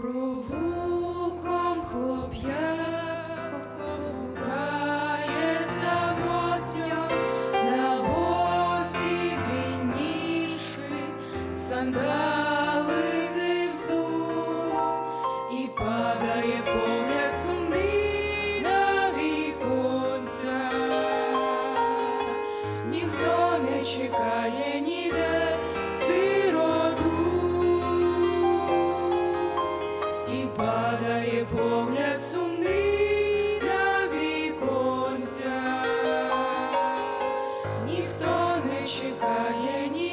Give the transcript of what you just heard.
Провулком хлоп'ятко гукає на босі вінішки, сандалики взув, і падає погляд сумний на віконця. Ніхто не чекає ніде і падає погляд сумний на віконця, ніхто не чекає ні.